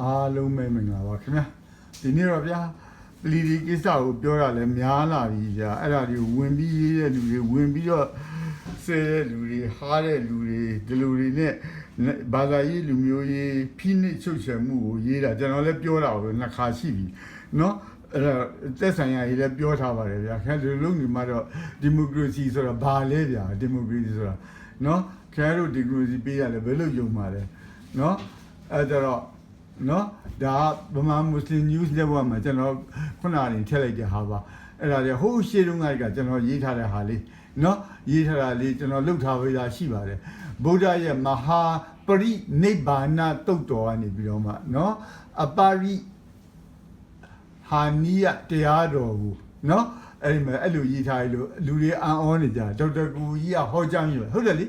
အားလုံးပဲမင်္ဂလာပါခင်ဗျာဒီနေ့တော့ဗျာပလီဒီကိစ္စကိုပြောတာလည်းများလာပြီဗျာအဲ့ဒါဒီဝင်ပြီးရေးတဲ့လူတွေဝင်ပြီးတော့ဆဲတဲ့လူတွေဟားတဲ့လူတွေဒီလူတွေနဲ့ဘာသာရေးလူမျိုးရေးဖိနှိပ်ချုပ်ချယ်မှုကိုရေးတာကျွန်တော်လည်းပြောတာပဲနှစ်ခါရှိပြီเนาะအဲ့ဒါတက်ဆိုင်ရာကြီးလည်းပြောထားပါတယ်ဗျာခင်ဗျာဒီလိုနေမှာတော့ဒီမိုကရေစီဆိုတာဘာလဲဗျာဒီမိုကရေစီဆိုတာเนาะခင်ဗျားတို့ဒီမိုကရေစီပေးရတယ်ဘယ်လိုယုံမှာလဲเนาะအဲ့ဒါတော့ နော်ဒါကဗမာမွတ်စလင် news network မှာကျွန်တော်ခုနကနေထည့်လိုက်တဲ့ဟာပါအဲ့ဒါလေဟိုးရှေးတုန်းကကျွန်တော်ရေးထားတဲ့ဟာလေးနော်ရေးထားတာလေးကျွန်တော်လုပ်ထားပေးတာရှိပါတယ်ဗုဒ္ဓရဲ့မဟာပရိနိဗ္ဗာန်တုတ်တော်ကနေပြီးတော့မှနော်အပါရိဟာနိယတရားတော်ကိုနော်အဲ့ဒီမှာအဲ့လိုရေးထားရလို့လူတွေအံ့ဩနေကြဒေါက်တာကူကြီးကဟောကြားอยู่ဟုတ်တယ်လေ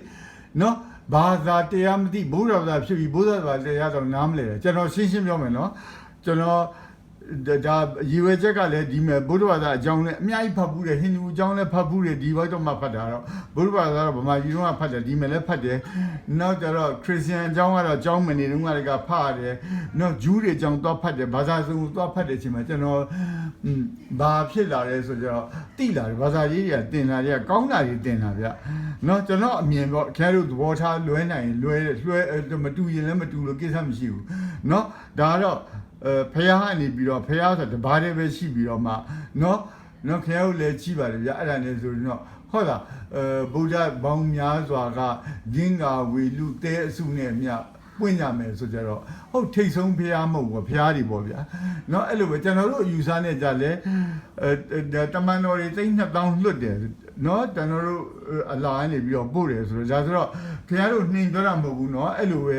နော် ဘာသာတရားမသိဘုရားဘာသာဖြစ်ပြီးဘုရားဘာသာတရားတော့နားမလဲကျွန်တော်ရှင်းရှင်းပြောမယ်နော်ကျွန်တော် ဒါရည်ဝဲချက်ကလည်းဒီမဲ့ဘုရားဘာသာအကြောင်းနဲ့အများကြီးဖတ်ဘူးတယ်ဟိန္ဒူအကြောင်းလည်းဖတ်ဘူးတယ်ဒီဘက်တော့မှဖတ်တာတော့ဘုရားဘာသာတော့ဗမာပြည်တော့ဖတ်တယ်ဒီမဲ့လည်းဖတ်တယ်နောက်ကြတော့ခရစ်ယာန်အကြောင်းကတော့အကြောင်းမနေတုန်းကလည်းဖတ်ရတယ်နောက်ဂျူးတွေအကြောင်းတော့ဖတ်တယ်ဘာသာစုံတော့ဖတ်တယ်ချိန်မှာကျွန်တော်ဘာဖြစ်လာလဲဆိုတော့တိလာတယ်ဘာသာရေးတွေကတင်လာတွေကကောင်းတာတွေတင်လာဗျနော်ကျွန်တော်အမြင်ပေါ့ခင်ဗျားတို့သဘောထားလွဲနိုင်ရင်လွဲလွဲမတူရင်လည်းမတူလို့ကိစ္စမရှိဘူးနော်ဒါကတော့ အဲဖះကနေပြီးတော့ဖះဆိုတဘာတည်းပဲရှိပြီးတော့မှနော်နော်ခင်ဗျားတို့လည်းကြည့်ပါလေဗျာအဲ့ဒါနဲ့ဆိုရင်တော့ဟုတ်လားအဲဗုဒ္ဓဘောင်များစွာကဂျင်းကာဝေလူတဲအစုနဲ့မြပွင့်ကြမယ်ဆိုကြတော့ဟုတ်ထိတ်ဆုံးဖះမဟုတ်ဘူးဖះတွေပေါ့ဗျာနော်အဲ့လိုပဲကျွန်တော်တို့အယူဆနဲ့ကြလဲအဲတမန်တော်တွေသိန်း2000လွတ်တယ် နော်တန်တော်တို့အလာနေပြီးတော့ပို့တယ်ဆိုတော့ဒါဆိုတော့ခင်ဗျားတို့နှင်ပြောတာမဟုတ်ဘူးနော်အဲ့လိုပဲ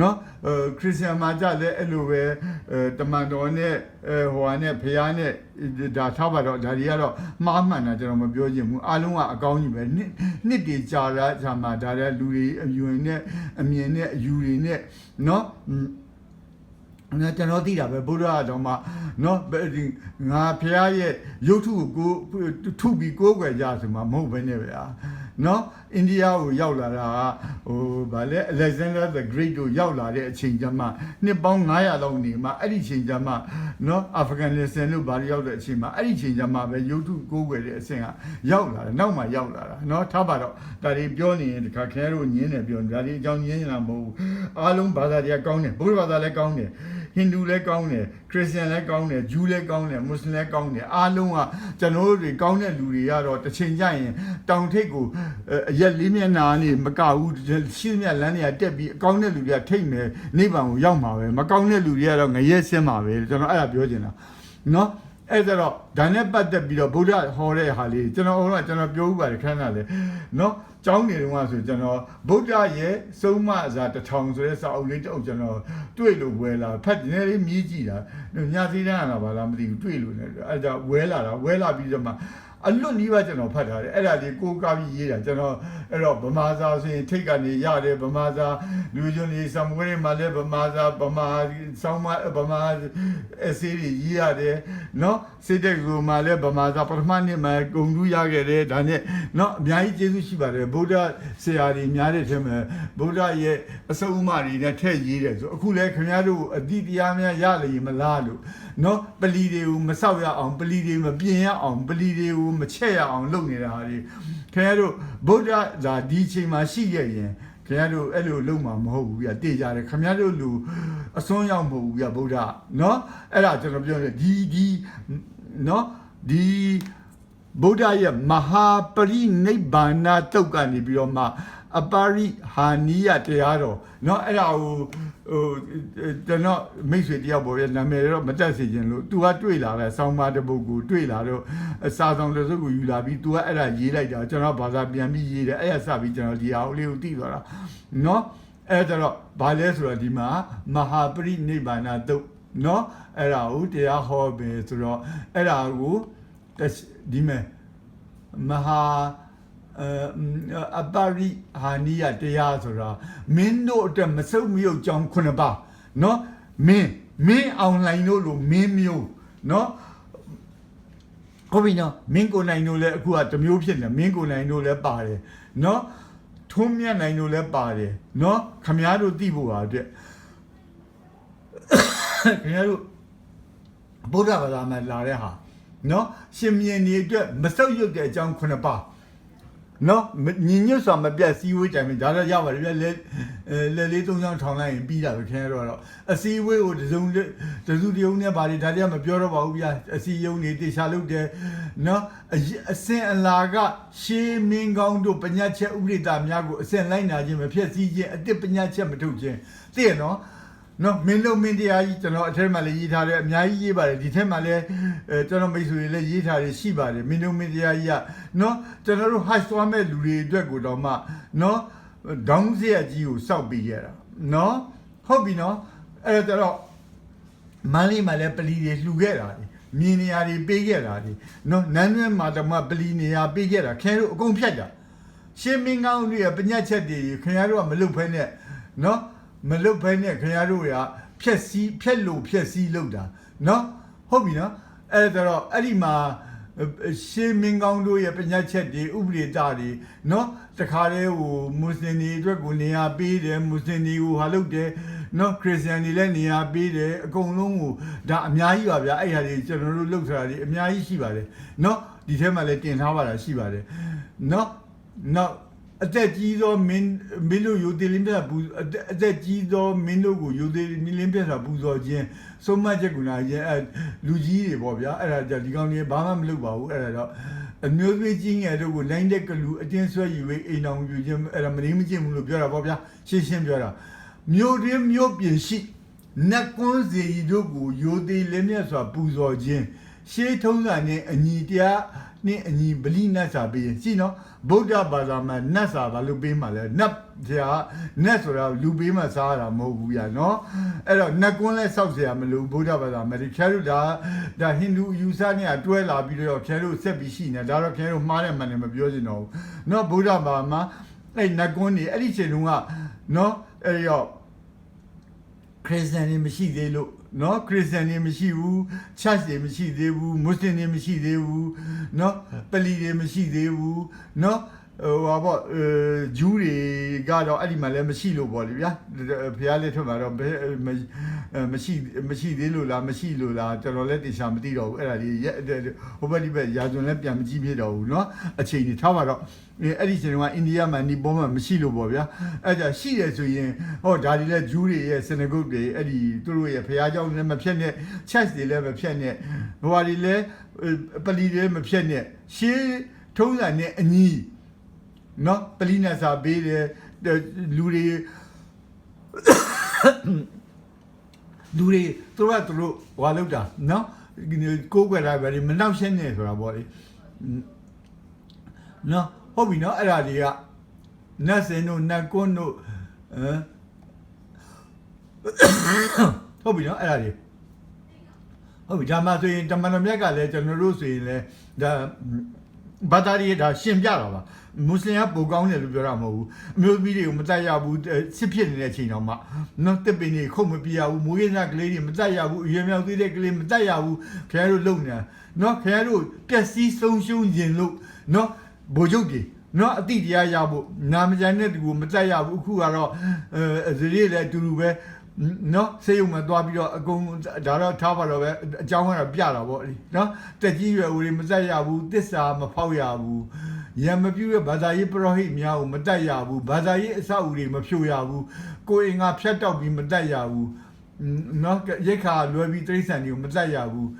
နော်ခရစ်ယာန်မှာကြလည်းအဲ့လိုပဲတမန်တော်နဲ့ဟိုဟာနဲ့ဖခင်နဲ့ဒါထားပါတော့ဒါတွေကတော့မှားမှန်တာကျွန်တော်မပြောချင်ဘူးအလုံးကအကောင်းကြီးပဲနှစ်နှစ်တည်ကြာတာကြာမှာဒါတွေလူတွေအယူရင်နဲ့အမြင်နဲ့အယူတွေနဲ့နော် ငါကျွန်တော်သိတာပဲဘုရားတော်မှာနော်ဒီငါဖះရဲ့ရုပ်ထုကိုကိုထုပြီးကိုးကွယ်ကြဆိုမှာမဟုတ်ဘဲနဲ့ပဲဟာနော်အိန္ဒိယကိုရောက်လာတာဟိုဗာလဲ Alexander the Great ကိုရောက်လာတဲ့အချိန်ကျမှနှစ်ပေါင်း900လောက်နေမှာအဲ့ဒီအချိန်ကျမှနော်အာဖဂန်နစ္စတန်တို့ဗာရောက်တဲ့အချိန်မှာအဲ့ဒီအချိန်ကျမှပဲရုပ်ထုကိုးကွယ်တဲ့အဆင့်ကရောက်လာတယ်နောက်မှရောက်လာတာနော်ထားပါတော့ဒါတွေပြောနေရင်တခါခဲတို့ညင်းတယ်ပြောဒါတွေအကြောင်းညင်းနေတာမဟုတ်ဘူးအားလုံးဘာသာတရားကောင်းတယ်ဘုရားဘာသာလည်းကောင်းတယ် ဟိန္ဒူလည်းကောင်းတယ်ခရစ်ယာန်လည်းကောင်းတယ်ဂျူးလည်းကောင်းတယ်မွတ်စလင်လည်းကောင်းတယ်အားလုံးကကျွန်တော်တို့တွေကောင်းတဲ့လူတွေကတော့တစ်ချိန်ကျရင်တောင်ထိပ်ကိုအရက်လေးမျက်နှာနေမကဘူးရှင်းမြလမ်းတွေကတက်ပြီးအကောင်းတဲ့လူတွေကထိတ်မယ်နိဗ္ဗာန်ကိုရောက်မှာပဲမကောင်းတဲ့လူတွေကတော့ငရဲဆင်းမှာပဲကျွန်တော်အဲ့ဒါပြောချင်တာနော် အဲ့ဒါတော့ဒါနဲ့ပတ်သက်ပြီးတော့ဗုဒ္ဓဟောတဲ့ဟာလေးကျွန်တော်ဟိုကကျွန်တော်ပြောဥပါတယ်ခဏလေနော်ကျောင်းနေတုန်းကဆိုကျွန်တော်ဗုဒ္ဓရဲ့စုံမစာတထောင်ဆိုတဲ့စာအုပ်လေးတစ်အုပ်ကျွန်တော်တွေ့လို့ဝဲလာဖတ်နေလေးမြည်ကြည့်တာညစီတန်းကပါလားမသိဘူးတွေ့လို့ねအဲ့ဒါဝဲလာတာဝဲလာပြီးတော့မှ အလွတ်နီးပါးကျွန်တော်ဖတ်ထားတယ်အဲ့ဒါလေးကိုကားပြီးရေးတာကျွန်တော်အဲ့တော့ဗမာစာဆိုရင်ထိတ်ကနေရတယ်ဗမာစာလူကျွန်းလေးစံမွေးမှာလည်းဗမာစာဗမာဆောင်းမဗမာအစီးကြီးရေးရတယ်နော်စိတ်တဲ့ကူမှာလည်းဗမာစာပထမနှစ်မှာဂုံတူးရခဲ့တယ်ဒါနဲ့နော်အများကြီးကျေးဇူးရှိပါတယ်ဗုဒ္ဓဆရာကြီးများတဲ့ထဲမှာဗုဒ္ဓရဲ့အစုံအမတွေနဲ့ထည့်ရေးတယ်ဆိုအခုလည်းခင်ဗျားတို့အတိတရားများရလိမ့်မလားလို့နော်ပလီတွေကိုမဆောက်ရအောင်ပလီတွေမပြင်ရအောင်ပလီတွေကိုမချက်ရအောင်လုပ်နေတာဟာတွေခင်ဗျားတို့ဗုဒ္ဓဇာဒီချိန်မှာရှိရရင်ခင်ဗျားတို့အဲ့လိုလုပ်မှာမဟုတ်ဘူးပြတည်ကြတယ်ခင်ဗျားတို့လူအစွန်းရောက်မဟုတ်ဘူးပြဗုဒ္ဓနော်အဲ့ဒါကျွန်တော်ပြောတယ်ဒီဒီနော်ဒီဗုဒ္ဓရဲ့မဟာပရိနိဗ္ဗာန်တုတ်ကနေပြီးတော့မှအပါရိဟာနိယတရားတော်เนาะအဲ့ဒါဟို ဟိုကျွန်တော်မိတ်ဆွေတယောက်ပေါ်ရဲ့နာမည်တော့မတက်စေခြင်းလို့ तू ကတွေ့လာတဲ့ဆောင်းပါးတစ်ပုဒ်ကိုတွေ့လာတော့စာဆောင်တစ်စုပ်ကိုယူလာပြီး तू ကအဲ့ဒါရေးလိုက်တာကျွန်တော်ဘာသာပြန်ပြီးရေးတယ်အဲ့ရစပြီးကျွန်တော်ဒီဟာလေးကိုသိသွားတာเนาะအဲ့ဒါတော့ဘာလဲဆိုတော့ဒီမှာမဟာပရိနိဗ္ဗာန်တုတ်เนาะအဲ့ဒါကိုတရားဟောပဲဆိုတော့အဲ့ဒါကိုဒီမဲ့မဟာ အပရိဟာနိယတရားဆိုတာမင်းတို့အတွက်မစုံမြုပ်ကြောင်းခုနှစ်ပါးเนาะမင်းမင်းအောင်လိုင်းတို့လိုမင်းမျိုးเนาะဟုတ်ပြီနော်မင်းကိုနိုင်တို့လည်းအခုကတမျိုးဖြစ်နေမင်းကိုနိုင်တို့လည်းပါတယ်เนาะထုံးမြတ်နိုင်တို့လည်းပါတယ်เนาะခမားတို့သိဖို့ပါအတွက် ခင်ဗျားတို့ဗုဒ္ဓဘာသာမှာလာတဲ့ဟာနော်ရှင်မြင်းဒီအတွက်မဆုတ်ယုတ်တဲ့အကြောင်းခုနှစ်ပါး နော်မညီညွတ်စွာမပြတ်စည်းဝေးကြမယ်ဒါတော့ရပါတယ်ဗျလဲအဲလဲလေးသုံးချောင်းထောင်လိုက်ရင်ပြီးတာပဲခင်ဗျားတို့ကတော့အစည်းအဝေးကိုတစုံတစုတယုံနဲ့ဗာဒီဒါတည်းကမပြောတော့ပါဘူးဗျာအစည်းအယုံနေတေချာလုပ်တယ်နော်အရအစင်အလာကရှေးမင်းကောင်းတို့ပညာချက်ဥပဒေသားများကိုအစင်လိုက်နာခြင်းမဖြစ်စည်းခြင်းအတစ်ပညာချက်မထုတ်ခြင်းသိရနော် နော်မင်းတို့မင်းတရားကြီးကျွန်တော်အထက်မှာလည်းရေးထားတယ်အများကြီးရေးပါတယ်ဒီထက်မှာလည်းအဲကျွန်တော်မိတ်ဆွေတွေလည်းရေးထားတယ်ရှိပါတယ်မင်းတို့မင်းတရားကြီးကနော်ကျွန်တော်တို့ hash သွားမဲ့လူတွေအတွက်ကိုတော့မှနော်ဒေါင်းစရက်ကြီးကိုစောက်ပြီးရတာနော်ဟုတ်ပြီနော်အဲ့တော့မန်းလေးမှာလည်းပလီတွေလှူခဲ့တာလေမြင်းနေရာတွေပေးခဲ့တာလေနော်နန်းနွဲမှာတော့မှပလီနေရာပေးခဲ့တာခဲတို့အကုန်ဖြတ်တာရှင်းမင်းကောင်းတွေပညာချက်တွေခင်ဗျားတို့ကမလုတ်ဖဲနဲ့နော် မလုတ်ဖဲနဲ့ခင်ဗျားတို့ကဖြက်စီးဖြက်လို့ဖြက်စီးလုတ်တာနော်ဟုတ်ပြီနော်အဲ့ဒါတော့အဲ့ဒီမှာရှင်းမင်းကောင်းတို့ရဲ့ပညာချက်တွေဥပဒေတာတွေနော်တခါတည်းဟိုမွတ်စလင်တွေအတွက်ကိုနေရာပေးတယ်မွတ်စလင်တွေကိုဟာလုပ်တယ်နော်ခရစ်ယာန်တွေလည်းနေရာပေးတယ်အကုန်လုံးကိုဒါအများကြီးပါဗျာအဲ့ဟာတွေကျွန်တော်တို့လုပ်ထားတာတွေအများကြီးရှိပါတယ်နော်ဒီထဲမှာလည်းတင်ထားပါတာရှိပါတယ်နော်နောက် အသက်ကြီးသောမင်းမင်းတို့ယူသေးလင်းပြပူအသက်အသက်ကြီးသောမင်းတို့ကိုယူသေးလင်းပြတာပူဇော်ခြင်းဆုံးမချက်ကူနာခြင်းအဲလူကြီးတွေပေါ့ဗျာအဲ့ဒါကြောင့်ဒီကောင်ကြီးဘာမှမလုပ်ပါဘူးအဲ့ဒါတော့အမျိုးသမီးကြီးငယ်တို့ကိုနိုင်တဲ့ကလူအတင်းဆွဲယူပြီးအိမ်အောင်ယူခြင်းအဲ့ဒါမရင်းမကျင့်ဘူးလို့ပြောတာပေါ့ဗျာရှင်းရှင်းပြောတာမြို့တွင်းမြို့ပြင်ရှိနတ်ကွန်းစီတို့ကိုယူသေးလင်းပြစွာပူဇော်ခြင်းရှေးထုံးစံနဲ့အညီတရားနဲ့အညီဗလိနတ်စာပေးရင်ရှိနော် ဗုဒ္ဓဘာသာမှာနတ်စာဘာလို့ပေးမှလဲနတ်ဆရာနတ်ဆိုတာလူပေးမှစားရတာမဟုတ်ဘူးညာနော်အဲ့တော့နတ်ကွန်းလဲစောက်ဆရာမလို့ဗုဒ္ဓဘာသာမှာဒီဖြဲတို့ဒါဒါဟိန္ဒူယူဆနဲ့အတွဲလာပြီးတော့ဖြဲတို့ဆက်ပြီးရှိနေဒါတော့ဖြဲတို့မှားတဲ့မှန်တယ်မပြောချင်တော့ဘူးနော်ဗုဒ္ဓဘာသာမှာအဲ့နတ်ကွန်းနေအဲ့ဒီချိန်တုန်းကနော်အဲ့တော့ခရစ်ယာန်တွေမရှိသေးလို့ နော်ခရစ်ယာန်တွေမရှိဘူးချတ်တွေမရှိသေးဘူးမွတ်စလင်တွေမရှိသေးဘူးနော်ပလီတွေမရှိသေးဘူးနော် ဟိုဟာပေါ့အဲဂျူးတွေကတော့အဲ့ဒီမှာလည်းမရှိလို့ပေါ့လေဗျာဖះလေးထွက်မှာတော့ဘယ်မမရှိမရှိသေးလို့လားမရှိလို့လားကျွန်တော်လည်းတေချာမသိတော့ဘူးအဲ့ဒါလေးရက်ဟိုဘက်ဒီဘက်ရာဇဝင်လည်းပြန်မကြည့်ဖြစ်တော့ဘူးเนาะအချိန်ကြီးထားပါတော့အဲအဲ့ဒီချိန်ကအိန္ဒိယမှာနီပေါ်မှာမရှိလို့ပေါ့ဗျာအဲ့ဒါရှိတယ်ဆိုရင်ဟောဒါတွေလည်းဂျူးတွေရဲ့စနဂုတ်တွေအဲ့ဒီသူတို့ရဲ့ဖះเจ้าလည်းမဖြတ်နဲ့ chess တွေလည်းမဖြတ်နဲ့ဟိုဟာတွေလည်းပလီတွေလည်းမဖြတ်နဲ့ရှေးထုံးစံနဲ့အညီ နော်ပလီနဲ့စာပေးတယ်လူတွေလူတွေသူတို့ကသူတို့ဟွာလောက်တာနော်ကိုးကွယ်တာပဲမနှောက်ရှင်းနေဆိုတာပေါ့လေနော်ဟုတ်ပြီနော်အဲ့ဒါတွေကနတ်စင်တို့နတ်ကွန်းတို့ဟမ်ဟုတ်ပြီနော်အဲ့ဒါတွေဟုတ်ပြီဒါမှဆိုရင်တမန်တော်မြတ်ကလည်းကျွန်တော်တို့ဆိုရင်လည်းဒါဘာသာရေးဒါရှင်ပြတာပါ မွတ်စလင်ကပိုကောင်းတယ်လို့ပြောတာမဟုတ်ဘူးအမျိုးသမီးတွေကိုမတတ်ရဘူးစစ်ဖြစ်နေတဲ့အချိန်တော့မှနော်တစ်ပင်တွေခုတ်မပြရဘူးမိုးရင်းစားကလေးတွေမတတ်ရဘူးအရွယ်မြောက်သေးတဲ့ကလေးမတတ်ရဘူးခင်ဗျားတို့လုံနေတာနော်ခင်ဗျားတို့ပျက်စီးဆုံးရှုံးခြင်းလို့နော်ဘိုလ်ချုပ်တွေနော်အတိတရားရဖို့နာမကျန်တဲ့သူကိုမတတ်ရဘူးအခုကတော့အဲဇရေလည်းအတူတူပဲနော်ဆေးရုံမှာသွားပြီးတော့အကုန်ဒါတော့ထားပါတော့ပဲအကြောင်းကတော့ပြတာပေါ့နော်တက်ကြီးရွယ်ဦးတွေမတတ်ရဘူးတစ္ဆာမဖောက်ရဘူး ရံမပြူတဲ့ဘာသာရေးပရောဟိတ်များကိုမတတ်ရဘူးဘာသာရေးအဆောက်အဦတွေမဖြိုရဘူးကိုယ်အင်္ဂါဖြတ်တောက်ပြီးမတတ်ရဘူးနော်ရိတ်ခါလွယ်ပြီးတိရစ္ဆာန်တွေကိုမတတ်ရဘူး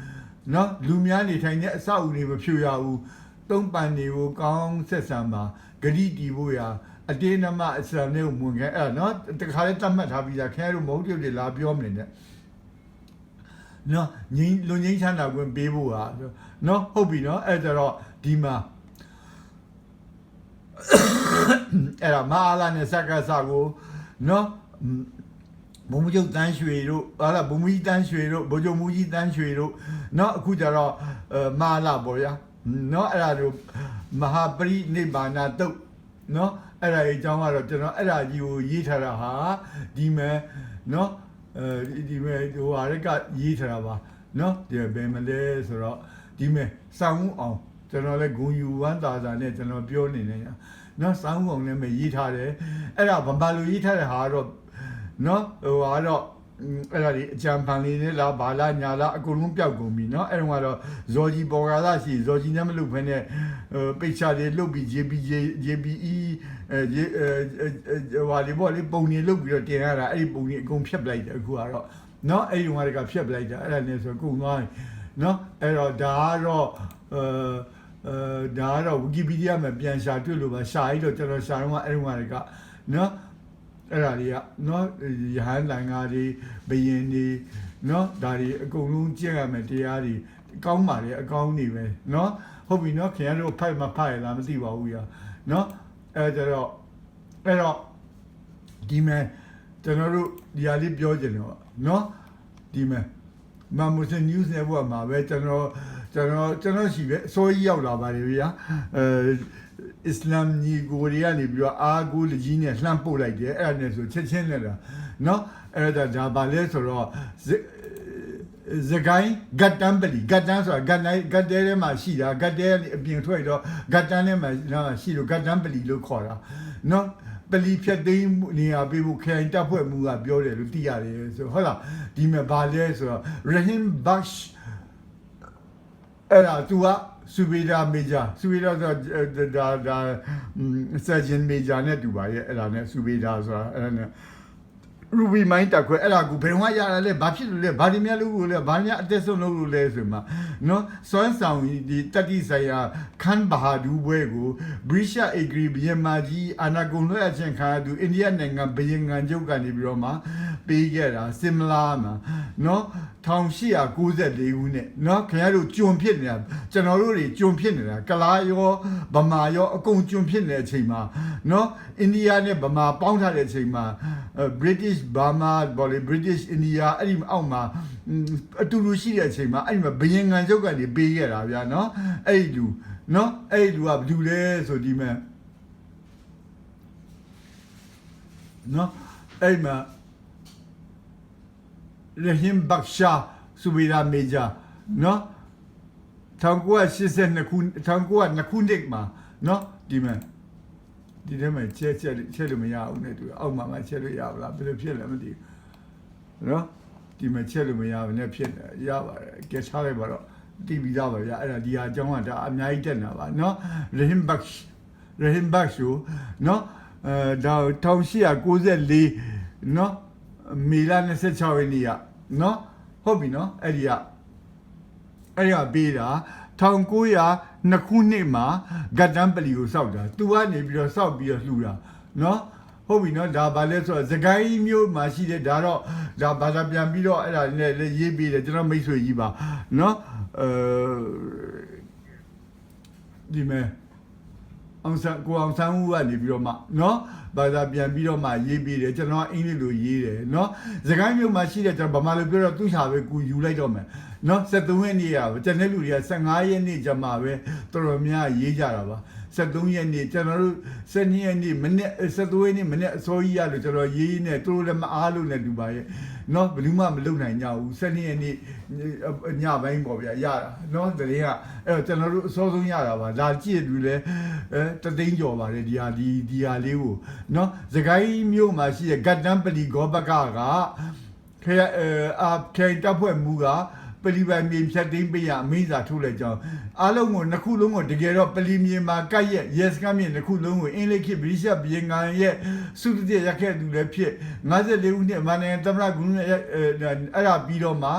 နော်လူများနေထိုင်တဲ့အဆောက်အဦတွေမဖြိုရဘူးသုံးပန်တွေကိုကောင်းဆက်ဆံပါဂရိတီဖို့ရာအတင်းနမအစ္စလာမ်နဲ့ဝင်ခဲ့အဲ့နော်တခါလေးတတ်မှတ်ထားပြီးသားခင်ဗျားတို့မဟုတ်တယ်လေလာပြောမနေနဲ့နော်ငင်းလူငင်းချမ်းသာခွင့်ပေးဖို့ဟာနော်ဟုတ်ပြီနော်အဲ့ဒါတော့ဒီမှာ အဲ့ဒါမအားလာနဲ့စက္ကစကိုနော်ဘုံမကျုပ်တန်းရွှေတို့ဟာလာဘုံမကြီးတန်းရွှေတို့ဘုံကျုံမကြီးတန်းရွှေတို့နော်အခုကျတော့မအားလာပေါ့ဗျာနော်အဲ့ဒါတို့မဟာပရိနိဗ္ဗာန်တုတ်နော်အဲ့ဒါအကြောင်းကတော့ကျွန်တော်အဲ့ဒါကြီးကိုရေးထားတာဟာဒီမဲ့နော်အဲဒီမဲ့ဟိုဟာရက်ကရေးထားတာပါနော်ဒီဘယ်မလဲဆိုတော့ဒီမဲ့စောင်းအောင် ကျွန်တော်လည်းဂုံယူဝမ်းသာသာနဲ့ကျွန်တော်ပြောနေနေနော်စောင်းအောင်လည်းမရေးထားတယ်အဲ့ဒါဗမာလူရေးထားတဲ့ဟာကတော့နော်ဟိုဟာတော့ အဲ့ဒါဒီအကြံပန်လေးနဲ့လားဘာလားညာလားအကုန်လုံးပျောက်ကုန်ပြီเนาะအဲ့တော့ကတော့ဇော်ကြီးပေါ်ကားသားရှိဇော်ကြီးနဲ့မလုပ်ဖ ೇನೆ ပိတ်ချတွေလုတ်ပြီး JPJ JPE အဲဟွာဒီဘောလေးပုံနေလုတ်ပြီးတော့တင်ရတာအဲ့ဒီပုံနေအကုန်ဖြတ်ပလိုက်တယ်အခုကတော့เนาะအဲ့ဒီဟိုကဖြတ်ပလိုက်တာအဲ့ဒါနဲ့ဆိုကုန်သွားပြီเนาะအဲ့တော့ဒါကတော့အဲ အဲဒါကတော့ Wikipedia မှာပြန်ရှာတွေ့လို့ပါရှာပြီးတော့ကျွန်တော်ရှာတော့အဲ့ဒီမှာတွေကနော်အဲ့ဒါတွေကနော်ရဟန်းလိုင်္ကာတွေဘယင်တွေနော်ဒါတွေအကုန်လုံးကြည့်ရမယ်တရားတွေကောင်းပါလေအကောင်းနေပဲနော်ဟုတ်ပြီနော်ခင်ဗျားတို့ဖိုက်မဖိုက်လားမသိပါဘူးရာနော်အဲကြတော့အဲ့တော့ဒီမှာကျွန်တော်တို့ဒီဟာလေးပြောချင်တော့နော်ဒီမှာမမ်မိုဆန် news network မှာပဲကျွန်တော် ကျွန်တော်ကျွန်တော်ရှိပဲအစိုးရရောက်လာပါတယ်ဗျာအဲအစ္စလာမ်ညီကိုတွေကနေပြီးတော့အာကိုလကြီးနဲ့လှမ်းပို့လိုက်တယ်အဲ့ဒါနဲ့ဆိုချက်ချင်းနဲ့လားနော်အဲ့ဒါဒါဘာလဲဆိုတော့ဇဂိုင်းဂတ်တန်ပလီဂတ်တန်ဆိုတာဂတ်နိုင်ဂတ်တဲထဲမှာရှိတာဂတ်တဲအပြင်ထွက်တော့ဂတ်တန်ထဲမှာရှိလို့ဂတ်တန်ပလီလို့ခေါ်တာနော်ပလီဖြတ်သိမ်းနေရာပေးဖို့ခိုင်တပ်ဖွဲ့မှုကပြောတယ်လို့သိရတယ်ဆိုဟုတ်လားဒီမှာဘာလဲဆိုတော့ Rahim Baksh အဲ့ဒါ तू ကစူဗီဒါမေဂျာစူဗီဒါဆိုတာဒါဒါဆာဂျင်မေဂျာနဲ့တူပါရဲ့အဲ့ဒါနဲ့စူဗီဒါဆိုတာအဲ့ဒါနဲ့ရူဘီမိုင်းတက်ခွဲအဲ့ဒါကိုဘယ်တော့ရတာလဲဘာဖြစ်လို့လဲဘာဒီမြလို့လို့လဲဘာများအသက်ဆုံးလို့လို့လဲဆိုမှနော်စွမ်းဆောင်ဒီတတိဆိုင်ရာခန်ဘာဒူဘွဲကိုဘရစ်ရှာအဂရီဘီယမာကြီးအာနာဂုံလွှဲအချင်းခါသူအိန္ဒိယနိုင်ငံဘယင်ငံကျုပ်ကနေပြီးတော့မှ ပေးခဲ့တာစင်မလာမှာနော်1894ခုနဲ့နော်ခင်ဗျားတို့ကြုံဖြစ်နေတာကျွန်တော်တို့တွေကြုံဖြစ်နေတာကလားရောဗမာရောအကုန်ကြုံဖြစ်နေတဲ့အချိန်မှာနော်အိန္ဒိယနဲ့ဗမာပေါင်းထားတဲ့အချိန်မှာ British Burma ဘောလေ British India အဲ့ဒီအောက်မှာအတူတူရှိတဲ့အချိန်မှာအဲ့ဒီမှာဘယင်ငံကျုပ်ကနေပေးခဲ့တာဗျာနော်အဲ့ဒီလူနော်အဲ့ဒီလူကဘယ်သူလဲဆိုဒီမဲ့နော်အဲ့မှာ Rahim Baksha စူဗီရာမေဂျာနော်1982ခု1902ခုနှစ်မှာနော်ဒီမဲ့ဒီထဲမှာချက်ချက်ချက်လို့မရဘူးနဲ့တူအောက်မှာမှချက်လို့ရပါလားဘယ်လိုဖြစ်လဲမသိဘူးနော်ဒီမှာချက်လို့မရဘူးနဲ့ဖြစ်တယ်ရပါတယ်ကဲချလိုက်ပါတော့တီးပြီးသားပါဗျာအဲ့ဒါဒီဟာအကြောင်းကဒါအများကြီးတက်နေတာပါနော် Rahim Baksh Rahim Baksh ကိုနော်အဲဒါ1894နော် မေလ26ရက်နေ့ကနော်ဟုတ်ပြီနော်အဲ့ဒီကအဲ့ဒီကပေးတာ1900ခုနှစ်မှာဂတ်တန်ပလီကိုစောက်တာသူကနေပြီးတော့စောက်ပြီးတော့လှူတာနော်ဟုတ်ပြီနော်ဒါဘာလဲဆိုတော့သခိုင်းမျိုးမှာရှိတဲ့ဒါတော့ဒါဘာသာပြန်ပြီးတော့အဲ့ဒါနဲ့လည်းရေးပေးတယ်ကျွန်တော်မိတ်ဆွေကြီးပါနော်အဲဒီမဲ့ အောင်ဆန်းကိုအောင်ဆန်းဦးကနေပြီးတော့မှနော်ဘာသာပြန်ပြီးတော့မှရေးပြီးတယ်ကျွန်တော်အင်္ဂလိပ်လိုရေးတယ်နော်စကိုင်းမြို့မှာရှိတဲ့ကျွန်တော်ဗမာလိုပြောတော့သူ့ဟာပဲကိုယူလိုက်တော့မယ်နော်73ရက်နေ့ရပါကျွန်တဲ့လူတွေက15ရက်နေ့ကျမှပဲတော်တော်များရေးကြတာပါ73ရက်နေ့ကျွန်တော်တို့12ရက်နေ့မနေ့73ရက်နေ့မနေ့အစောကြီးရလို့ကျွန်တော်ရေးရင်းနဲ့သူတို့လည်းမအားလို့လည်းတူပါရဲ့ နော်ဘလူးမမလုံနိုင်ကြဘူး၁၂ရက်နေ့ညပိုင်းပေါ့ဗျာရတာနော်တရင်ကအဲ့တော့ကျွန်တော်တို့အစောဆုံးရတာပါလာကြည့်လူလဲအဲတသိန်းကျော်ပါတယ်ဒီဟာဒီဒီဟာလေးကိုနော်စကိုင်းမြို့မှာရှိတဲ့ဂတ်တန်ပလီဂောဘကကခဲအာခဲတပ်ဖွဲ့မူက ပလီပိုင်မြေဖြတ်သိမ်းပေးရအမိစာထုတ်လိုက်ကြောင်းအားလုံးကိုနှစ်ခုလုံးကိုတကယ်တော့ပလီမြေမှာကတ်ရက်ရက်စကမြေနှစ်ခုလုံးကိုအင်္ဂလိပ်ခေတ်ဗြိတိရှဘီငန်ရဲ့စုတတိရက်ခဲ့သူလည်းဖြစ်54ဦးနှစ်မန္တန်သမရဂုဏ်ရဲ့အဲ့ဒါပြီးတော့မှ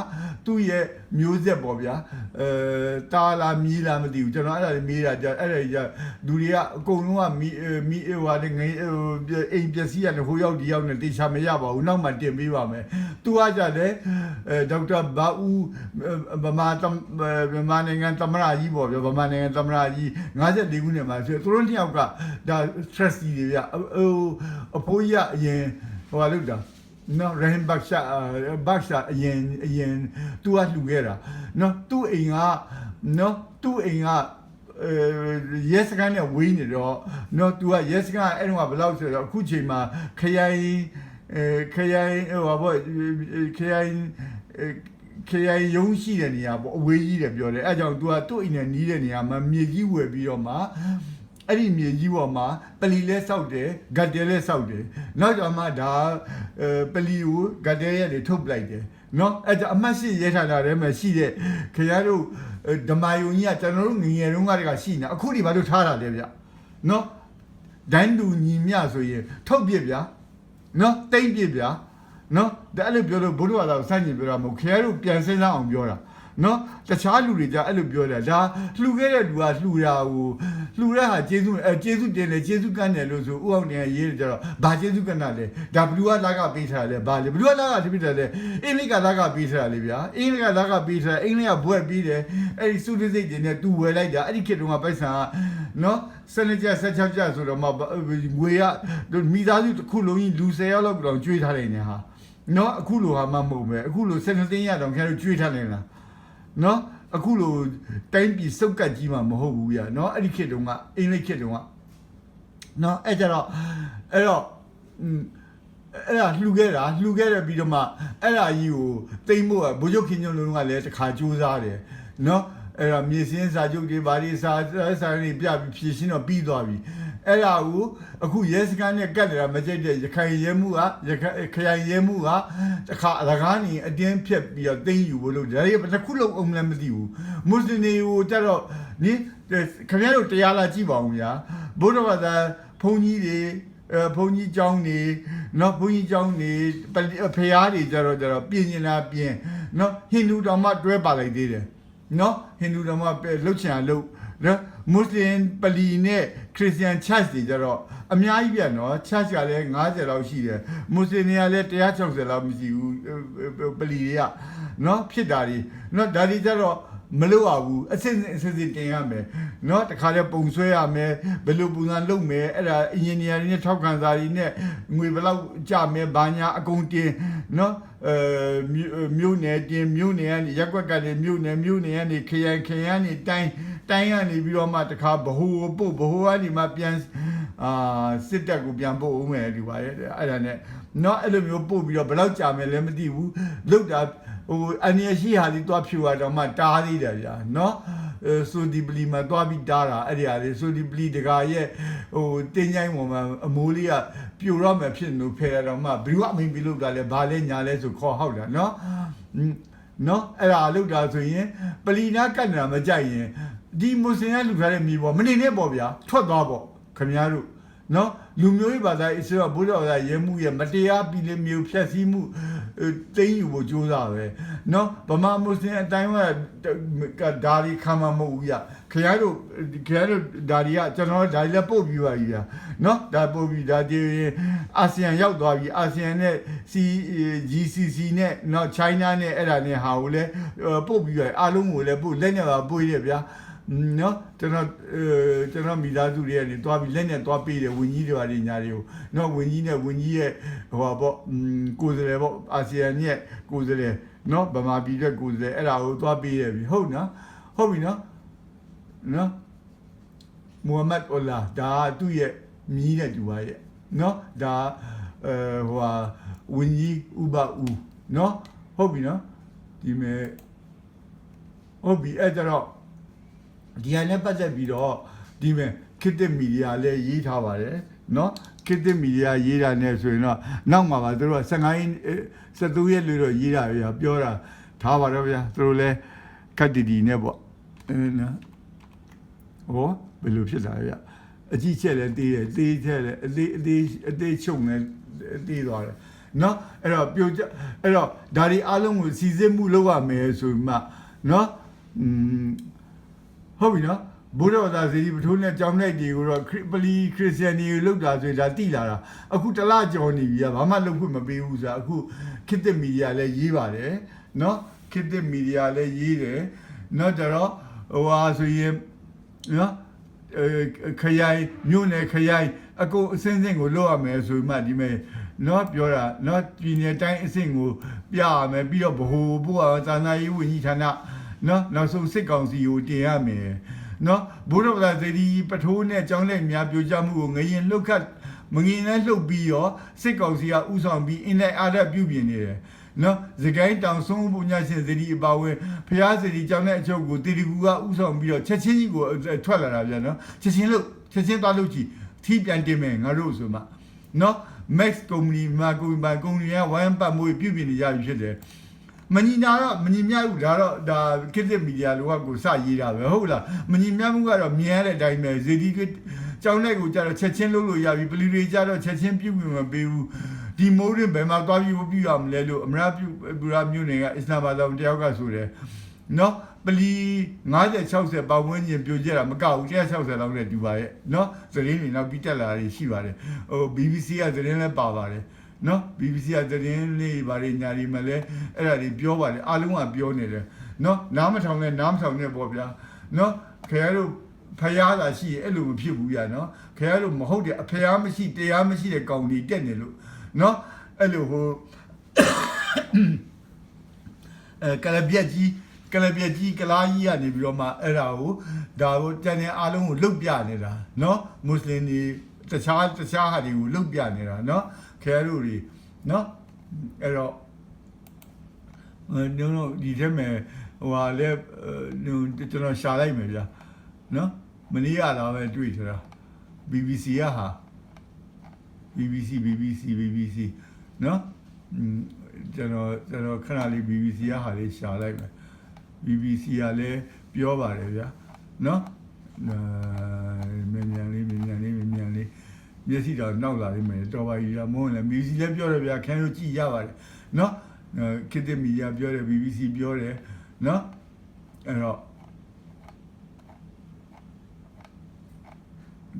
သူ့ရဲ့ မျိုးဆက်ပေါ့ဗျာအဲတာလာမီးလာမသိဘူးကျွန်တော်အဲ့ဒါလေးမေးတာကြအဲ့ဒါကြီးလူတွေကအကုန်လုံးကမီမီဟိုဟာငိအိမ်ပျက်စီးရတယ်ဟိုရောက်ဒီရောက်နေတေချာမရပါဘူးနောက်မှတင်ပေးပါမယ်သူကကြတယ်အဲဒေါက်တာဘာဦးဗမာဗမာနိုင်ငံသမရကြီးပေါ့ဗျာဗမာနိုင်ငံသမရကြီး54ခုနှစ်မှာဆိုသူတို့နှစ်ယောက်ကဒါ stress ကြီးတွေဗျဟိုအဖိုးကြီးကအရင်ဟိုဟာလို့တာ နော်ရဟင်ဘတ်ရှာဘတ်ရှာအရင်အရင်သူကလှူခဲ့တာနော်သူ့အိမ်ကနော်သူ့အိမ်ကအဲ yes ကန်နဲ့ဝေးနေတော့နော် तू က yes ကန်အဲ့တော့ဘယ်လောက်ဆိုတော့အခုချိန်မှာခရိုင်အဲခရိုင်ဟိုဘာပေါ့ခရိုင်ခရိုင်ရုံးရှိတဲ့နေရာပေါ့အဝေးကြီးတယ်ပြောတယ်အဲကြောင့် तू ကသူ့အိမ်နဲ့နီးတဲ့နေရာမှာမြေကြီးဝယ်ပြီးတော့မှ အဲ့ဒီမြေကြီးပေါ်မှာပလီလဲစောက်တယ်ဂတ်တဲလဲစောက်တယ်နောက်ကြမှာဒါအဲပလီကိုဂတ်တဲရက်တွေထုတ်ပလိုက်တယ်နော်အဲ့ဒါအမှတ်ရှိရဲထားတာထဲမှာရှိတဲ့ခင်ဗျားတို့အဲဓမ္မယုံကြီးကကျွန်တော်တို့ငယ်ငယ်တုန်းကတည်းကရှိနေအခုဒီဘာလို့ထားတာလဲဗျနော်ဒိုင်းတူညီမျှဆိုရင်ထုတ်ပြစ်ဗျာနော်တိမ့်ပြစ်ဗျာနော်ဒါအဲ့လိုပြောလို့ဘုရားတော်စန့်ကျင်ပြောတာမဟုတ်ခင်ဗျားတို့ပြန်စဉ်းစားအောင်ပြောတာ နော်တခြားလူတွေကြအဲ့လိုပြောတယ်ဒါလှူခဲ့တဲ့လူကလှူတာကိုလှူတဲ့ဟာကျေးဇူးအဲကျေးဇူးတင်တယ်ကျေးဇူးကမ်းတယ်လို့ဆိုဥအောင်နေရေးတယ်ကြတော့ဘာကျေးဇူးကမ်းတာလဲဒါဘလူကလာကပေးထားတယ်ဘာလဲဘလူကလာကတပိတယ်လဲအင်္ဂလိပ်ကလာကပေးထားတယ်လေဗျာအင်္ဂလိပ်ကလာကပေးထားအင်္ဂလိပ်ကဘွဲ့ပြီးတယ်အဲ့ဒီစုတိစိတ်တွေနဲ့တူဝယ်လိုက်တာအဲ့ဒီခေတ်တုန်းကပိုက်ဆံကနော်စနေကြဆက်ချောက်ကြဆိုတော့မှငွေကမိသားစုတစ်ခုလုံးကြီးလူ10ယောက်လောက်တော့ကျွေးထားတယ်နေဟာနော်အခုလိုဟာမှမဟုတ်ပဲအခုလိုစနေသိန်းရတော့ခင်ဗျားတို့ကျွေးထားနေလား နော်အခုလိုတိုင်းပြည်စုပ်ကတ်ကြီးမှမဟုတ်ဘူးဗျာနော်အဲ့ဒီခေတ်တုန်းကအင်္ဂလိပ်ခေတ်တုန်းကနော်အဲ့ကြတော့အဲ့တော့อืมအဲ့ဒါလှူခဲ့တာလှူခဲ့တယ်ပြီးတော့မှအဲ့ဒါကြီးကိုတိမ့်ဖို့ကဘိုးချုပ်ခင်ညွန့်လုံးကလည်းတစ်ခါကြိုးစားတယ်နော်အဲ့တော့မြေစင်းစာချုပ်တွေဘာတွေစာစာတွေပြပြီးဖြည့်ရှင်းတော့ပြီးသွားပြီ အဲ့ဒါကိုအခုရဲစခန်းနဲ့ကတ်နေတာမကြိုက်တဲ့ရခိုင်ရဲမှုကရခိုင်ခရိုင်ရဲမှုကတခါအလကားနေအတင်းဖြတ်ပြီးတော့တင်းယူဖို့လို့ဒါတွေတစ်ခုလုံးအောင်လည်းမသိဘူးမွတ်စလင်တွေကိုကြတော့နင်းခင်ဗျားတို့တရားလာကြည့်ပါဦးဗျာဘုရားဘာသာဘုန်းကြီးတွေအဲဘုန်းကြီးကျောင်းနေနော်ဘုန်းကြီးကျောင်းနေပလီဖျားတွေကြတော့ကြတော့ပြင်နေတာပြင်နော်ဟိန္ဒူတော်မှတွဲပါလိုက်သေးတယ်နော်ဟိန္ဒူတော်မှပဲလှုပ်ချင်အောင်လှုပ် နော်မွတ်စလင်ပလီနဲ့ခရစ်ယာန် church တွေကြတော့အများကြီးပြန်နော် church ကလည်း90လောက်ရှိတယ်မွတ်စလင်တွေကလည်း160လောက်မရှိဘူးပလီတွေကနော်ဖြစ်တာတွေနော်ဒါတွေကြတော့မလို့ရဘူးအစစ်အစစ်တင်ရမယ်เนาะတခါလဲပုံဆွဲရမယ်ဘယ်လိုပုံစံလုပ်မယ်အဲ့ဒါအင်ဂျင်နီယာတွေနဲ့ထောက်ခံစာတွေနဲ့ငွေဘယ်လောက်ကြမယ်ဘာညာအကုန်တင်เนาะအဲမြို့နယ်တင်မြို့နယ်ကနေရက်ွက်ကနေမြို့နယ်မြို့နယ်ကနေခရိုင်ခရိုင်ကနေတိုင်း တိုင်းကနေပြီးတော့မှတခါဘ ഹു ကိုပို့ဘ ഹു ကနေမှပြန်အာစစ်တပ်ကိုပြန်ပို့ဦးမယ်ဒီပါရဲ့အဲ့ဒါနဲ့နော်အဲ့လိုမျိုးပို့ပြီးတော့ဘယ်တော့ကြာမယ်လဲမသိဘူးလောက်တာဟိုအန်ရရှိဟာဒီတွားဖြူလာတော့မှတားသေးတယ်ဗျာနော်ဆိုဒီပလီမှာတွားပြီးတားတာအဲ့ဒီဟာလေးဆိုဒီပလီတကာရဲ့ဟိုတင်းကြိုင်းပေါ်မှာအမိုးလေးကပြိုတော့မှဖြစ်လို့ဖယ်တော့မှဘီကအမိန်ပြလို့တာလဲဘာလဲညာလဲဆိုခေါ်ဟောက်တာနော်နော်အဲ့ဒါလောက်တာဆိုရင်ပလီနာကတ်နေတာမကြိုက်ရင် ဒီမွတ်စလင်ကလူထားတဲ့မြေပေါ်မနေနဲ့ပေါ့ဗျာထွက်သွားပေါ့ခင်ဗျားတို့နော်လူမျိုးရေးဘာသာအစ္စရာဘုရားဘာသာရဲမှုရဲ့မတရားပြည်လေမျိုးဖြတ်စည်းမှုတိမ့်ယူဖို့ကြိုးစားပဲနော်ဗမာမွတ်စလင်အတိုင်းကဒါဒီခံမှာမဟုတ်ဘူးရခင်ဗျားတို့ခင်ဗျားတို့ဒါဒီကကျွန်တော်ဒါဒီလည်းပို့ပြီးပါပြီဗျာနော်ဒါပို့ပြီးဒါဒီအာဆီယံရောက်သွားပြီအာဆီယံနဲ့ C GCC နဲ့နော် China နဲ့အဲ့ဒါနဲ့ဟာကိုလည်းပို့ပြီးပါအားလုံးကိုလည်းပို့လက်နဲ့ပါပို့ရဗျာ နော်ကျွန်တော်အဲကျွန်တော်မိသားစုတွေကနေတွားပြီးလက်နဲ့တွားပေးတယ်ဝင်းကြီးတွေပါနေညာတွေကိုနော်ဝင်းကြီးနဲ့ဝင်းကြီးရဲ့ဟိုပါပေါ့ကိုယ်စလဲပေါ့အာဆီယံရဲ့ကိုယ်စလဲနော်ဗမာပြည်ရဲ့ကိုယ်စလဲအဲ့ဒါကိုတွားပေးရပြီဟုတ်နော်ဟုတ်ပြီနော်နော်မူဟမ္မဒ်အလ္လာဒါသူ့ရဲ့မြီးတဲ့သူပါရဲ့နော်ဒါအဲဟိုဟာဝင်းကြီးဥပဦးနော်ဟုတ်ပြီနော်ဒီမဲ့ဟုတ်ပြီအဲ့ကြတော့ ဒီဟာနဲ့ပတ်သက်ပြီးတော့ဒီမဲ့ခေတ်သစ်မီဒီယာလည်းရေးထားပါတယ်နော်ခေတ်သစ်မီဒီယာရေးတာနဲ့ဆိုရင်တော့နောက်မှာပါသူတို့က15ရက်73ရက်လို့တော့ရေးတာပြပြောတာထားပါတော့ဗျာသူတို့လည်းကတ်တီတီနဲ့ပေါ့အဲနော်ဟောဘယ်လိုဖြစ်တာလဲဗျအကြီးချက်လည်းတေးတယ်တေးချက်လည်းအသေးအသေးအသေးချုပ်လည်းတေးသွားတယ်နော်အဲ့တော့ပြိုကျအဲ့တော့ဒါဒီအလုံးကိုစီစစ်မှုလုပ်ရမယ်ဆိုမှနော်อืม ဟုတ်ပြီနော်ဘုရားဘာသာစီပထိုးနဲ့ကြောင်းလိုက်တွေကိုတော့ပလီခရစ်ယာန်တွေလောက်တာဆိုရင်ဒါတိလာတာအခုတလကြော်နေပြီကဘာမှလုပ်ခွင့်မပေးဘူးဆိုတာအခုခေတ်သစ်မီဒီယာလည်းရေးပါတယ်နော်ခေတ်သစ်မီဒီယာလည်းရေးတယ်နော်ကြတော့ဟိုဟာဆိုရင်နော်အဲခရိုင်မြို့နယ်ခရိုင်အကုန်အစင်းစင်းကိုလောက်ရမယ်ဆိုမှဒီမဲ့နော်ပြောတာနော်ပြည်နယ်တိုင်းအဆင့်ကိုပြရမယ်ပြီးတော့ဗဟိုဘုရားသာနာရေးဝန်ကြီးဌာန နော်နောက်ဆုံးစစ်ကောင်စီကိုတင်ရမယ်နော်ဘုရားဗလာသတိပထိုးနဲ့ကြောင်းလက်များပြိုကျမှုကိုငရင်လှုပ်ခတ်မငင်နဲ့လှုပ်ပြီးရောစစ်ကောင်စီကဥဆောင်ပြီးအင်းလိုက်အားရပြုပြင်နေတယ်နော်သခိုင်းတောင်ဆုံးဘုညာရှင်သတိအပါဝင်ဖျားသတိကြောင်းတဲ့အချုပ်ကိုတီတီကူကဥဆောင်ပြီးတော့ချက်ချင်းကြီးကိုထွက်လာတာပြန်နော်ချက်ချင်းလို့ချက်ချင်းသွားလို့ကြည့်အထီးပြန်တင်မယ်ငါတို့ဆိုမှနော် Max company မှာကုမ္ပဏီကုမ္ပဏီကဝိုင်းပတ်မှုပြုပြင်နေကြပြီဖြစ်တယ် မညီနာတော့မညီမျှဘူးဒါတော့ဒါခေတ်သစ်မီဒီယာလောကကိုစရေးတာပဲဟုတ်လားမညီမျှမှုကတော့မြင်ရတဲ့အတိုင်းပဲဇေဒီတွေကြောင်းတဲ့ကိုကြတော့ချက်ချင်းလုပ်လို့ရပြီပလီတွေကြတော့ချက်ချင်းပြုပြင်မပေးဘူးဒီမိုးရင်ဘယ်မှာသွားပြီးပြုရမလဲလို့အမရပြုဘူရာမျိုးနေကအစ္စလာမ်ဘာသာတယောက်ကဆိုတယ်နော်ပလီ50 60ပတ်ဝန်းကျင်ပြိုကျတာမကောက်ဘူး160လောက်နဲ့တူပါရဲ့နော်သတင်းတွေနောက်ပြီးတက်လာတာရှိပါတယ်ဟို BBC ကသတင်းလည်းပါပါတယ် နော် BBC ကသတင်းလေးဘာတွေညာတွေမလဲအဲ့ဒါတွေပြောပါလေအားလုံးကပြောနေတယ်နော်နားမထောင်နဲ့နားမထောင်နဲ့ပေါ့ဗျာနော်ခင်ဗျားတို့ဖျားတာရှိရင်အဲ့လိုမဖြစ်ဘူးညာနော်ခင်ဗျားတို့မဟုတ်တဲ့အဖျားမရှိတရားမရှိတဲ့ကောင်တွေတက်နေလို့နော်အဲ့လိုဟိုအဲကလပြက်ကြီးကလပြက်ကြီးကလားကြီးကနေပြီးတော့မှအဲ့ဒါကိုဒါကိုတန်တဲ့အားလုံးကိုလှုပ်ပြနေတာနော်မွတ်စလင်တွေတခြားတခြားဟာတွေကိုလှုပ်ပြနေတာနော် นาะခဲတို့တွေเนาะအဲ့တော့အဲညတို့ဒီထဲမှာဟိုဟာလဲကျွန်တော်ရှာလိုက်မယ်ဗျာเนาะမနေ့ကလာပဲတွေ့ထတာ BBC ကဟာ BBC BBC BBC เนาะอืมကျွန်တော်ကျွန်တော်ခဏလေး BBC ကဟာလေးရှာလိုက်မယ် BBC ကလည်းပြောပါတယ်ဗျာเนาะအဲမြန်မြန်လေးမြန်မြန်လေး မျက်စိတော်နောက်လာလိမ့်မယ်တော်ပါကြီးကမဟုတ်လဲ BBC လည်းပြောတယ်ဗျာခင်ဗျားတို့ကြည်ရပါတယ်နော်ခေတ်သစ်မီဒီယာပြောတယ် BBC ပြောတယ်နော်အဲ့တော့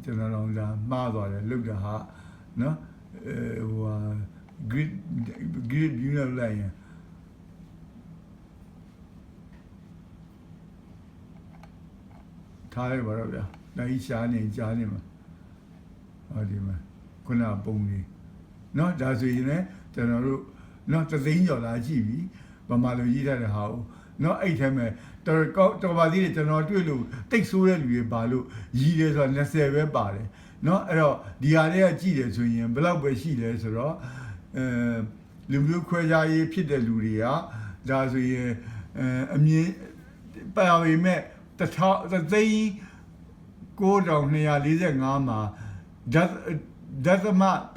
ကျွန်တော်တို့ကမှားသွားတယ်လောက်တာဟာနော်အဲဟိုဟာ grid grid view နဲ့လိုက်ရင်ထားရပါတော့ဗျာ။နိုင်ရှားနေကြားနေမှာ။ ဟောဒီမှာခုနပုံနေเนาะဒါဆိုရင်လည်းကျွန်တော်တို့เนาะသသိန်းကျော်လာကြည့်ပြီဗမာလူရေးထားတဲ့ဟာကိုเนาะအဲ့ထဲမှာတော်ကောင်းတော်ပါသေးတယ်ကျွန်တော်တွေ့လို့တိတ်ဆိုးတဲ့လူတွေပါလို့ရီးတယ်ဆိုတာ20ပဲပါတယ်เนาะအဲ့တော့ဒီဟာတွေကကြည့်တယ်ဆိုရင်ဘယ်လောက်ပဲရှိလဲဆိုတော့အဲလူမျိုးခွဲခြားရေးဖြစ်တဲ့လူတွေကဒါဆိုရင်အဲအမြင်ပါပေမဲ့တထောင်သသိန်း9245မှာ ဓာတ်ဓာတ်သမ333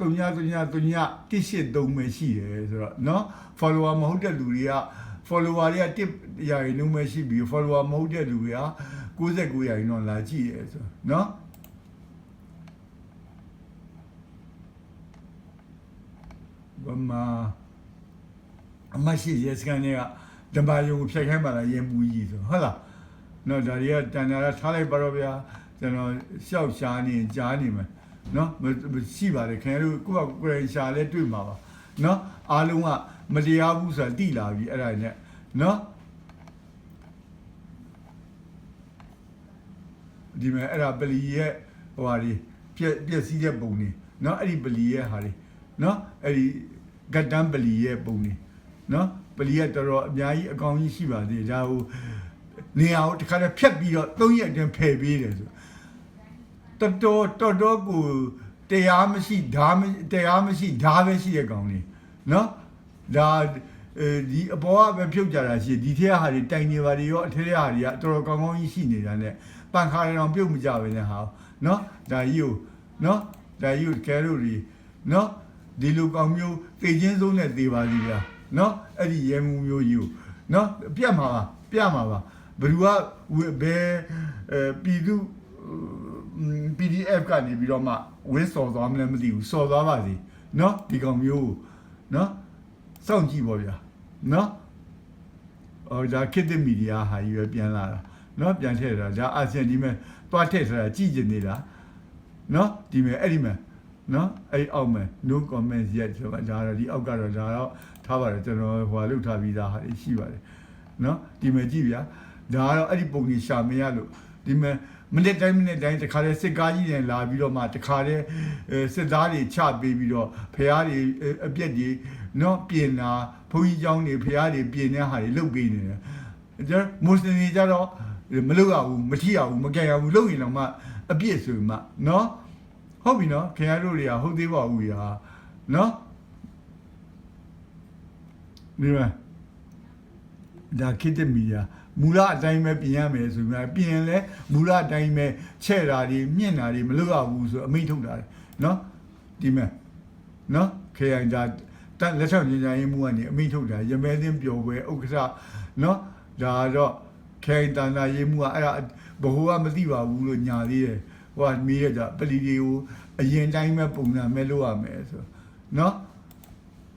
183ပဲရှိတယ်ဆိုတော့เนาะ follower မဟုတ်တဲ့လူတွေက follower တွေက1ရာခိုင်နှုန်းပဲရှိပြီး follower မဟုတ်တဲ့လူတွေက69ရာခိုင်နှုန်းလာကြည့်တယ်ဆိုတော့เนาะဘမအမရှိရစကန်တွေကဓမ္မယုံကိုဖြတ်ခိုင်းပါလားရင်ပူကြီးဆိုဟုတ်လားနော်ဒါတွေကတန်တာထားလိုက်ပါတော့ဗျာကျွန်တော်ရှောက်ရှားနေကြားနေမယ် နော်ရှိပါတယ်ခင်ဗျားတို့ကိုယ့်ကိုယ်ကိုယ်ရှာလဲတွေ့မှာပါနော်အားလုံးကမတရားဘူးဆိုတာတိလာပြီအဲ့ဒါနဲ့နော်ဒီမဲ့အဲ့ဒါပလီရဲ့ဟိုဟာဒီပြက်ပြက်စီးတဲ့ပုံနေနော်အဲ့ဒီပလီရဲ့ဟာဒီနော်အဲ့ဒီဂတ်တန်ပလီရဲ့ပုံနေနော်ပလီရဲ့တော်တော်အများကြီးအကောင်ကြီးရှိပါသေးတယ်ဒါဟိုနေရာကိုတခါတည်းဖြတ်ပြီးတော့၃ရက်အတွင်းဖယ်ပေးတယ်ဆို တော်တော်တော်တော်ကိုတရားမရှိဓာမတရားမရှိဓာပဲရှိတဲ့ကောင်လေးနော်ဒါအဲဒီအပေါ်ကပဲဖြုတ်ကြတာရှိဒီထက်ဟာတွေတိုင်နေပါတွေရောအထက်ဟာတွေကတော်တော်ကောင်းကောင်းကြီးရှိနေတာ ਨੇ ပန်ခါရအောင်ပြုတ်မကြပဲနဲ့ဟာနော်ဒါကြီးကိုနော်ဒါကြီးကိုကဲလို့ဒီနော်ဒီလူကောင်မျိုးသိချင်းဆုံးနဲ့သေပါစီဗျာနော်အဲ့ဒီရဲမှုမျိုးကြီးကိုနော်ပြတ်မှာပါပြတ်မှာပါဘယ်သူကဘယ်အဲပြည်သူ PDF ကနေပြီးတော့မှဝင်းစော်သွားမလဲမသိဘူးစော်သွားပါစီနော်ဒီကောင်မျိုးနော်စောင့်ကြည့်ပါဗျာနော်အော်ဒါခေတ်သစ်မီဒီယာဟာကြီးပဲပြန်လာတာနော်ပြန်ထည့်တာဒါအာဆီယံဒီမဲ့တွားထည့်ထားတာကြည့်ကျင်နေတာနော်ဒီမဲ့အဲ့ဒီမဲ့နော်အဲ့အောက်မဲ့ no comment yet ဆိုတာဒါတော့ဒီအောက်ကတော့ဒါတော့ထားပါတယ်ကျွန်တော်ဟိုလုထားပြီးသားဟာရှိပါတယ်နော်ဒီမဲ့ကြည့်ဗျာဒါကတော့အဲ့ဒီပုံကြီးရှာမရလို့ဒီမဲ့ မိနစ်တိုင်းမိနစ်တိုင်းတခါတည်းစစ်ကားကြီးတွေလာပြီးတော့မှတခါတည်းစစ်သားတွေချပေးပြီးတော့ဖះတွေအပြက်တွေနော်ပြင်တာဘုန်းကြီးကျောင်းတွေဖះတွေပြင်တဲ့ဟာတွေလုတ်ပေးနေတယ်ကျွန်တော်မွတ်စလင်တွေကြတော့မလုတ်ရဘူးမထိရဘူးမကြံရဘူးလုတ်ရင်တော့မှအပြစ်ဆိုမှနော်ဟုတ်ပြီနော်ခင်ဗျားတို့တွေကဟုတ်သေးပါဘူးရာနော်ဒီမှာဒါခိတ္တမီယာ မူလအတိုင်းပဲပြင်ရမယ်ဆိုပြီးပြင်ရင်လဲမူလအတိုင်းပဲချဲ့တာတွေမြင့်တာတွေမလုပ်ရဘူးဆိုအမိန့်ထုတ်တာလေနော်ဒီမဲ့နော်ခေယံဒါတန်လက်ဆောင်ညညာရေးမှုကနေအမိန့်ထုတ်တာရမဲသင်းပျော်ပွဲဥက္ကဋ္ဌနော်ဒါတော့ခေယံတန်တာရေးမှုကအဲ့ဒါဘဟုကမသိပါဘူးလို့ညာသေးတယ်ဟိုကမေးရတာပလီတွေကိုအရင်တိုင်းပဲပုံစံမဲ့လုပ်ရမယ်ဆိုနော်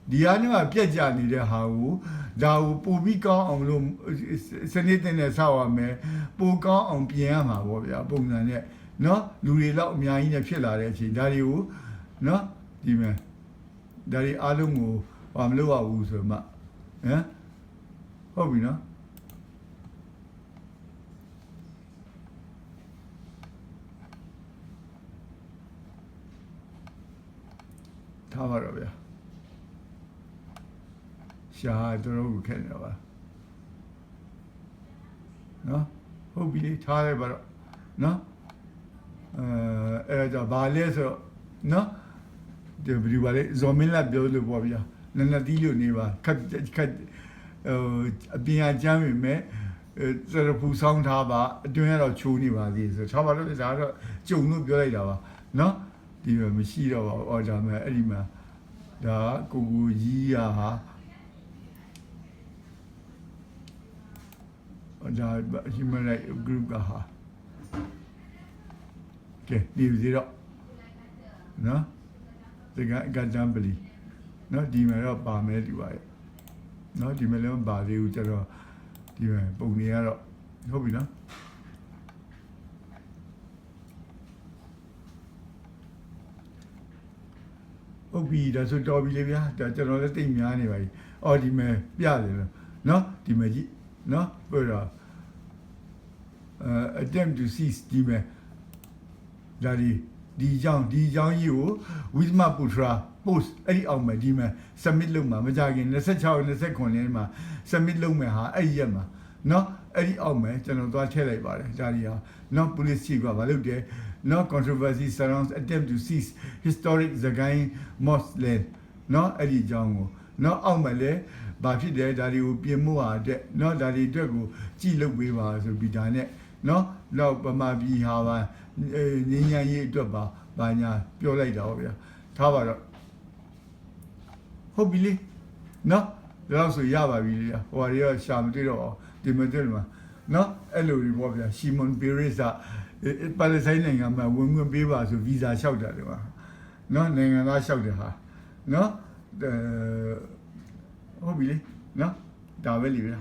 ဒီအားညမှာပြက်ကြနေတဲ့ဟာကိုဒါကိုပိုပြီးကောင်းအောင်လို့စနစ်တင်နဲ့ဆောက်ရမယ်ပိုကောင်းအောင်ပြင်ရမှာပေါ့ဗျာပုံစံနဲ့နော်လူတွေတော့အများကြီးနဲ့ဖြစ်လာတဲ့အချိန်ဒါတွေကိုနော်ဒီမှာဒါတွေအားလုံးကိုဘာမလုပ်ရဘူးဆိုမှဟမ်ဟုတ်ပြီနော်ထားပါတော့ဗျာ ရှာတော်တော်ကိုခက်နေတာပါနော်ဟုတ်ပြီလေထားလိုက်ပါတော့နော်အဲအဲ့ဒါဘာလဲဆိုတော့နော်ဒီဘယ်လိုပါလဲဇော်မင်းလာပြောလို့ပေါ့ဗျာနနတီးလို့နေပါခက်ခက်ဟိုအပြင်အကျမ်းပြီမဲ့အဲစရပူဆောင်ထားပါအတွင်းကတော့ချိုးနေပါသေးဆိုထားပါလို့ဒါတော့ကြုံလို့ပြောလိုက်တာပါနော်ဒီမှာမရှိတော့ပါဘူးအော်ဒါမဲ့အဲ့ဒီမှာဒါကိုကိုကြီးရဟာ ဒါ human right group ကဟာကဲဒီစီတော့နော်ဒီကကတံပလီနော်ဒီမှာတော့ပါမယ်ဒီပါရဲ့နော်ဒီမှာလည်းပါသေးဘူးကျတော့ဒီမှာပုံနေရတော့ဟုတ်ပြီနော်ဟုတ်ပြီဒါဆိုတော်ပြီလေဗျာဒါကျွန်တော်လည်းတိတ်များနေပါပြီအော်ဒီမှာပြတယ်လို့နော်ဒီမှာကြည့် နော်ပြောတော့ uh, attempt to seize ဒီမဲ့ဒါဒီဒီကြောင့်ဒီကြောင့်ကြီးကိုဝိသမပုထရာ post အဲ့ဒီအောင်မယ်ဒီမဲ့ submit လုပ်မှာမကြခင်26 29လမှာ submit လုပ်မယ်ဟာအဲ့ဒီရက်မှာเนาะအဲ့ဒီအောင်မယ်ကျွန်တော်သွားထည့်လိုက်ပါတယ်ဒါဒီဟာ not police chief ကဘာလုပ်တယ် not controversy surrounds attempt to seize historic Zagain mosque land เนาะအဲ့ဒီအကြောင်းကိုเนาะအောက်မှာလဲ ဘာဖြစ်တယ်ဒါတွေကိုပြင်မှုဟာအတွက်เนาะဒါတွေအတွက်ကိုကြည့်လုပ်ပေးပါဆိုပြီးဒါနဲ့เนาะနောက်ပမာပြည်ဟာပါငင်းရန်ရေးအတွက်ပါဘာညာပြောလိုက်တာဟောဗျာထားပါတော့ဟုတ်ပြီလေနော်ဒါတော့ဆိုရပါပြီလေဟိုဟာတွေကရှာမတွေ့တော့အောင်ဒီမတွေ့မှာနော်အဲ့လိုတွေပေါ့ဗျာရှီမွန်ပီရစ်ကပါလက်စတိုင်းနိုင်ငံမှာဝင်ဝင်ပေးပါဆိုဗီဇာလျှောက်တာတယ်ပါနော်နိုင်ငံသားလျှောက်တယ်ဟာနော်အဲ ဟုတ်ပြီလေနော်ဒါပဲလေဗျာ